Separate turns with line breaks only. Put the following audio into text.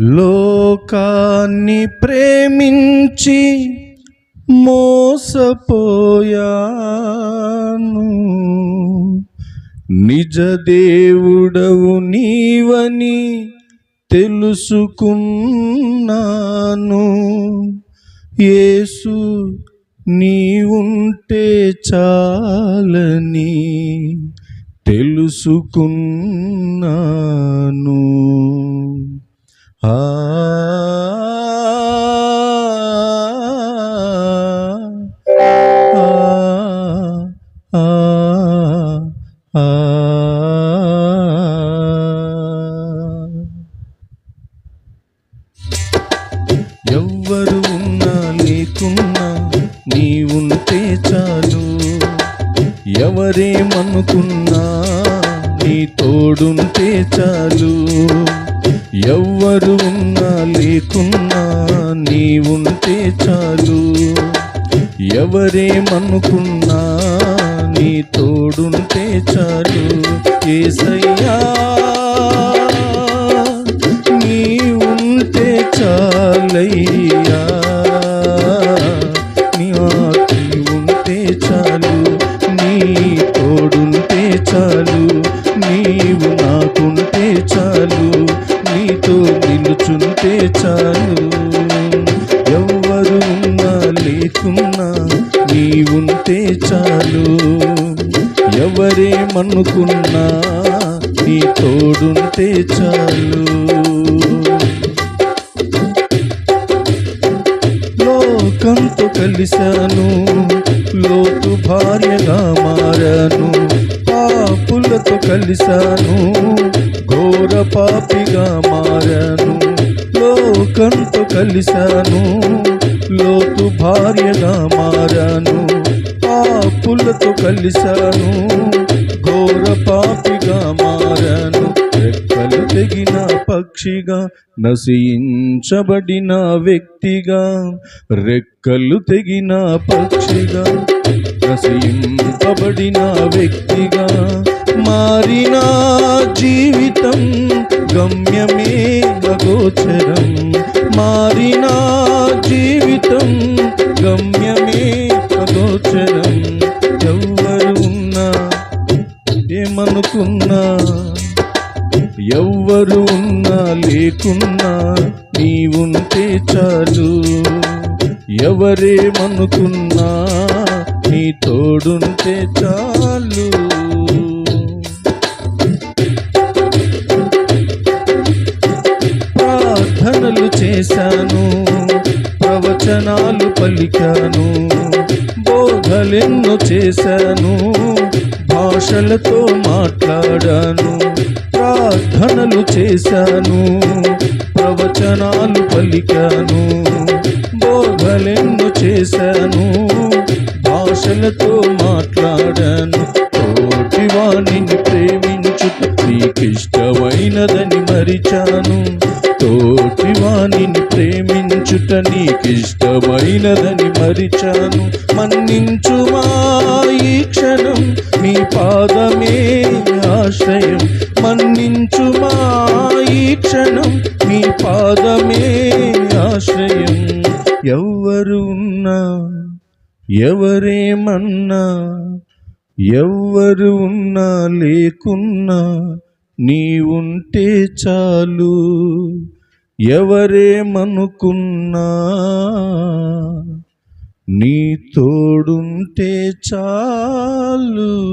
లోకాన్ని ప్రేమించి మోసపోయాను. నిజ దేవుడవు నీవని తెలుసుకున్నాను. యేసు నీవుంటే చాలని తెలుసుకున్నాను. ఎవ్వరు ఉన్నా లేకున్నా నీ ఉంటే చాలు. ఎవరేమనుకున్నా నీ తోడుంటే చాలు. ఎవ్వరు ఉన్నా లేకున్నా నీ ఉంటే చాలు. ఎవరేమనుకున్నా నీ తోడుంటే చాలు. ఏసయ్యా అనుకున్నా నీ తోడుంటే చాలు. లోకంతో కలిశాను లోతు భార్యగా మారాను పాపులతో కలిశాను ఘోర పాపిగా మారాను. లోకంతో కలిశాను లోతు భార్యగా మారాను పాపులతో కలిశాను. ఘోర పాపిగా మారాను. రెక్కలు తెగిన పక్షిగా నశించబడిన వ్యక్తిగా. రెక్కలు తెగిన పక్షిగా నశింపబడిన వ్యక్తిగా. మారిన జీవితం గమ్యమే అగోచరం మారిన జీవితం గమ్యమే అగోచరం అనుకున్నా ఎవ్వరు ఉన్నా లేకున్నా నీ ఉంటే చాలు. ఎవరేమనుకున్నా నీ తోడుంటే చాలు. ప్రార్థనలు చేశాను ప్రవచనాలు పలికాను బోధలెన్నో చేశాను భాషలతో మాట్లాడాను ప్రార్థనలు చేశాను ప్రవచనాలు పలికాను బోధలెన్ను చేశాను భాషలతో మాట్లాడాను. తోటి వాణిని ప్రేమించుట నీకిష్టమైనదని మరిచాను. ప్రేమించుట నీకిష్టమైనదని మరిచాను. మన్నించుమా ఈ క్షణం? నీ పాదమే ఆశ్రయం. మన్నించుమా ఈ క్షణం? నీ పాదమే ఆశ్రయం. ఎవ్వరు ఉన్నా ఎవరేమన్నా ఎవ్వరు ఉన్నా లేకున్నా నీ ఉంటే చాలు. ఎవరేమనుకున్నా నీ తోడుంటే చాలు.